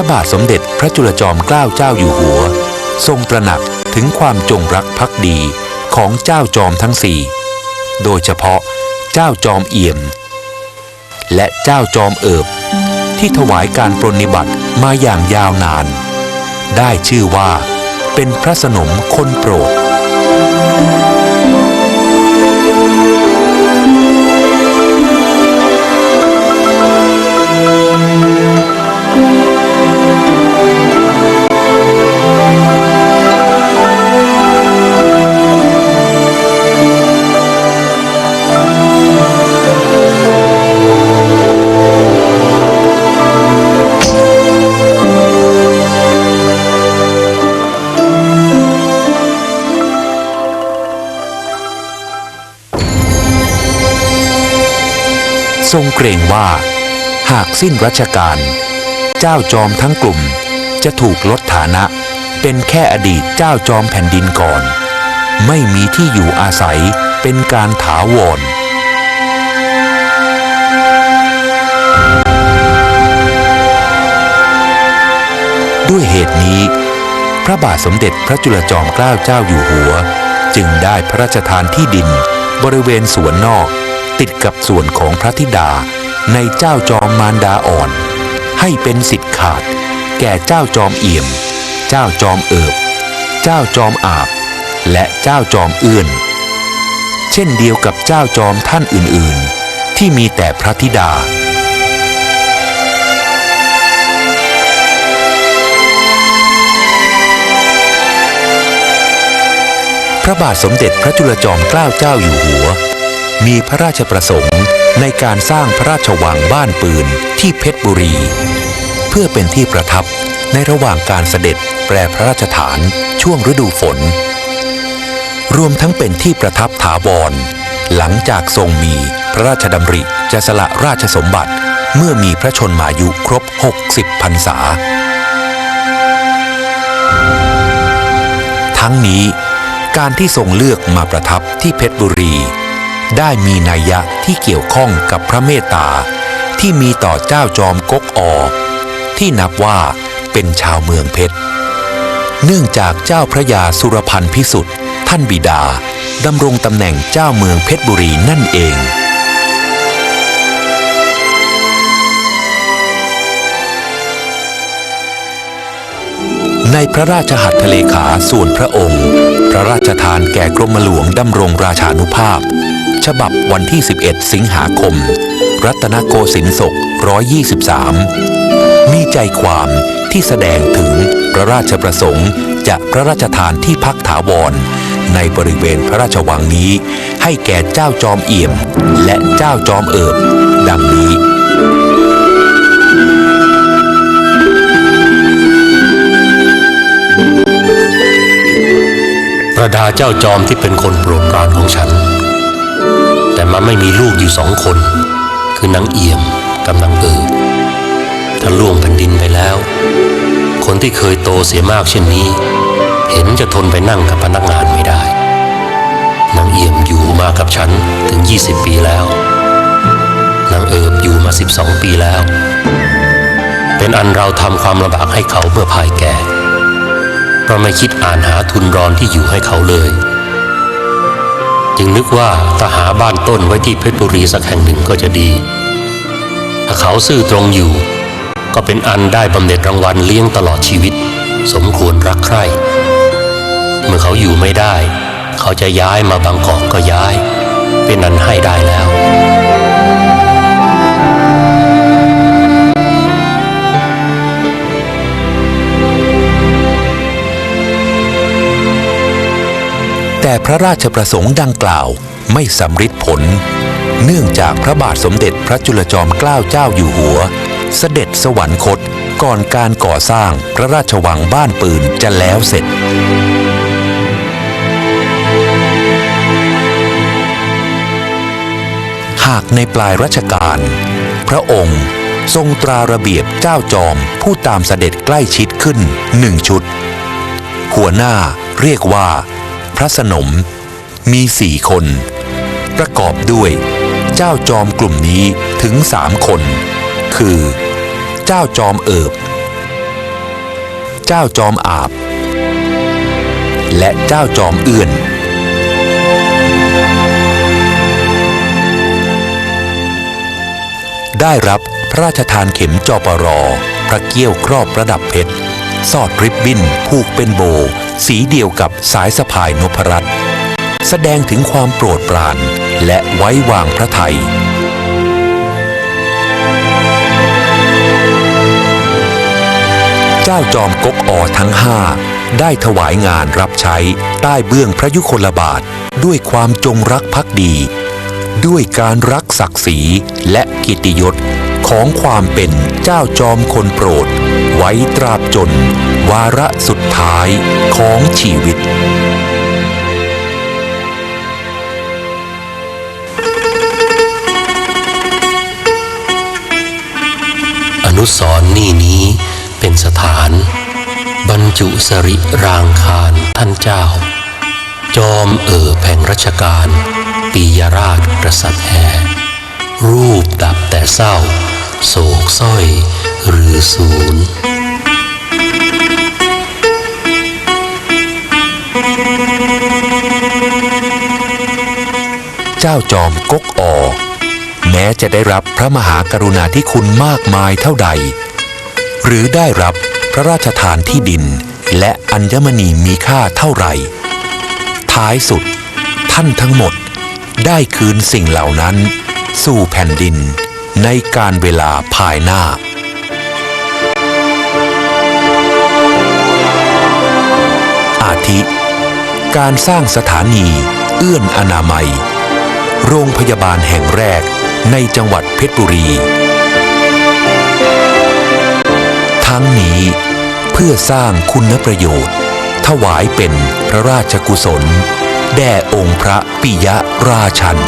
ระบาทสมเด็จพระจุลจอมเกล้าเจ้าอยู่หัว ทรงตระหนักถึงความจงรักภักดีของเจ้าจอมทั้งสี่ โดยเฉพาะเจ้าจอมเอี่ยม และเจ้าจอมเอิบ ที่ถวายการปรนนิบัติมาอย่างยาวนาน ได้ชื่อว่าเป็นพระสนมคนโปรด เกรงว่า หากสิ้นรัชกาลเจ้าจอมทั้งกลุ่มจะถูกลดฐานะเป็นแค่อดีตเจ้าจอมแผ่นดินก่อน ไม่มีที่อยู่อาศัยเป็นการถาวรด้วยเหตุนี้ พระบาทสมเด็จพระจุลจอมเกล้าเจ้าอยู่หัว จึงได้พระราชทานที่ดินบริเวณสวนนอก ติดกับส่วนของพระธิดาในเจ้าจอมมารดาอ่อน ให้เป็นสิทธิ์ขาด แก่เจ้าจอมเอี่ยม เจ้าจอมเอิบ เจ้าจอมอาบ และเจ้าจอมเอื้อน เช่นเดียวกับเจ้าจอมท่านอื่นๆ ที่มีแต่พระธิดาพระบาทสมเด็จพระจุลจอมเกล้าเจ้าอยู่หัว มีพระราชประสงค์ในการสร้างพระราชวังบ้านปืนที่เพชรบุรี เพื่อเป็นที่ประทับในระหว่างการเสด็จแปรพระราชฐานช่วงฤดูฝน รวมทั้งเป็นที่ประทับถาวรหลังจากทรงมีพระราชดำริจะสละราชสมบัติเมื่อมีพระชนมายุครบ 60พรรษา ทั้งนี้การที่ทรงเลือกมาประทับที่เพชรบุรี ได้มีนัยยะที่เกี่ยวข้องกับพระเมตตา ที่มีต่อเจ้าจอมกกออที่นับว่าเป็นชาวเมืองเพชร เนื่องจากเจ้าพระยาสุรพันธ์พิสุทธิ์ท่านบิดาดำรงตำแหน่งเจ้าเมืองเพชรบุรีนั่นเองในพระราชหัตถเลขาส่วนพระองค์ พระราชทานแก่กรมหลวงดำรงราชานุภาพ ฉบับวันที่ 11 สิงหาคม รัตนโกสินทร์ศก 123 มีใจความที่แสดงถึงพระราชประสงค์จะพระราชทานที่พักถาวร ในบริเวณพระราชวังนี้ ให้แก่เจ้าจอมเอี่ยม และเจ้าจอมเอิบ ดังนี้ประดาเจ้าจอมที่เป็นคนโปรดปรานของฉัน แต่มันไม่มีลูกอยู่สองคน คือนางเอี่ยมกับนางเอิบถ้าล่วงแผ่นดินไปแล้ว คนที่เคยโตเสียมากเช่นนี้ เห็นจะทนไปนั่งกับพนักงานไม่ได้ นางเอี่ยมอยู่มากับฉันถึง 20 ปีแล้ว นางเอิบอยู่มา 12 ปีแล้ว เป็นอันเราทำความลำบากให้เขาเมื่อภายแก่ เราไม่คิดอ่านหาทุนรอนที่อยู่ให้เขาเลย จึงนึกว่าถ้าหาบ้านต้นไว้ที่เพชรบุรีสักแห่งหนึ่งก็จะดี ถ้าเขาซื่อตรงอยู่ ก็เป็นอันได้บำเหน็จรางวัลเลี้ยงตลอดชีวิต สมควรรักใคร่เมื่อเขาอยู่ไม่ได้ เขาจะย้ายมาบางกอกก็ย้าย เป็นอันให้ได้แล้ว แต่พระราชประสงค์ดังกล่าวไม่สำฤทธิ์ผล เนื่องจากพระบาทสมเด็จพระจุลจอมเกล้าเจ้าอยู่หัว เสด็จสวรรคตก่อนการก่อสร้างพระราชวังบ้านปืนจะแล้วเสร็จหากในปลายรัชกาลพระองค์ทรงตราระเบียบเจ้าจอมผู้ตามเสด็จใกล้ชิดขึ้นหนึ่งชุด หัวหน้าเรียกว่า ระสนม มีสี่คน ประกอบด้วยเจ้าจอมกลุ่มนี้ถึงสามคน คือ เจ้าจอมเอิบ เจ้าจอมอาบ และเจ้าจอมเอื่อนได้รับพระราชทานเข็มจอปรอ พระเกี้ยวครอบประดับเพชร สอดริบบิ้นผูกเป็นโบ สีเดียวกับสายสะพายนพรัตน์แสดงถึงความโปรดปรานและไว้วางพระไทย เจ้าจอมกกอทั้งห้าได้ถวายงานรับใช้ใต้เบื้องพระยุคลบาทด้วยความจงรักภักดี ด้วยการรักศักดิ์ศรีและกิตติยศ ของความเป็นเจ้าจอมคนโปรด ไว้ตราบจน วาระสุดท้ายของชีวิตอนุสรณ์นี่นี้เป็นสถาน บรรจุสริรางคารท่านเจ้า จอมเอ่อแผงรัชกาลปียราชกษัตริย์แห่รูปดับแต่เศร้า โศกสร้อยหรือศูนย์เจ้าจอมก๊กอแม้จะได้รับพระมหากรุณาธิคุณมากมายเท่าใด หรือได้รับพระราชทานที่ดินและอัญมณีมีค่าเท่าไหร่ ท้ายสุดท่านทั้งหมดได้คืนสิ่งเหล่านั้น สู่แผ่นดิน ในการเวลาภายหน้า อาทิ การสร้างสถานีเอื้อนอนามัย โรงพยาบาลแห่งแรกในจังหวัดเพชรบุรี ทั้งนี้เพื่อสร้างคุณประโยชน์ ถวายเป็นพระราชกุศล แด่องค์พระปิยราชัน